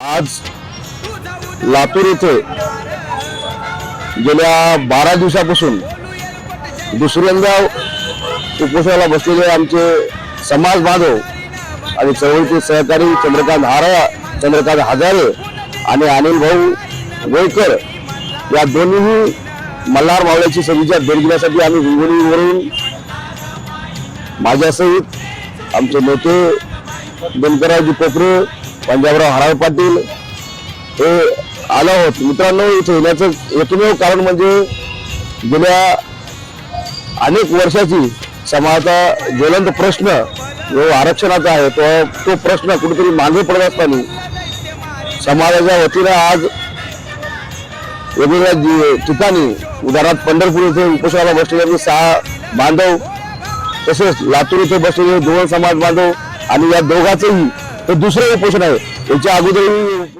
आज लातूर येथे गेल्या बारा दिवसापासून दुसऱ्यांदा उपोषणाला बसलेले आमचे समाज बांधव आणि चळवळीचे सहकारी चंद्रकांत हारा चंद्रकांत हजारे आणि अनिल भाऊ गोयकर या दोन्हीही मल्हार मावळ्याची सभेच्या भेट घेण्यासाठी आम्ही हिंगोलीवरून माझ्यासहित आमचे नेते दिनकरावजी कोपरे पंजाबराव हराळ पाटील हे आलो आहोत. मित्रांनो इथे येण्याचं एकमेव कारण म्हणजे गेल्या अनेक वर्षाची समाजाचा ज्वलंत प्रश्न जो आरक्षणाचा आहे तो तो प्रश्न कुठेतरी मागे पडत असताना समाजाच्या वतीनं आज वेगवेगळ्या ठिकाणी उदाहरणार्थ पंढरपूर इथे उपोषणाला बसलेले सहा बांधव तसेच लातूर इथे बसलेले दोन समाज बांधव आणि या दोघांचेही हे दुसरे उपोषण आहे. याच्या अगोदरही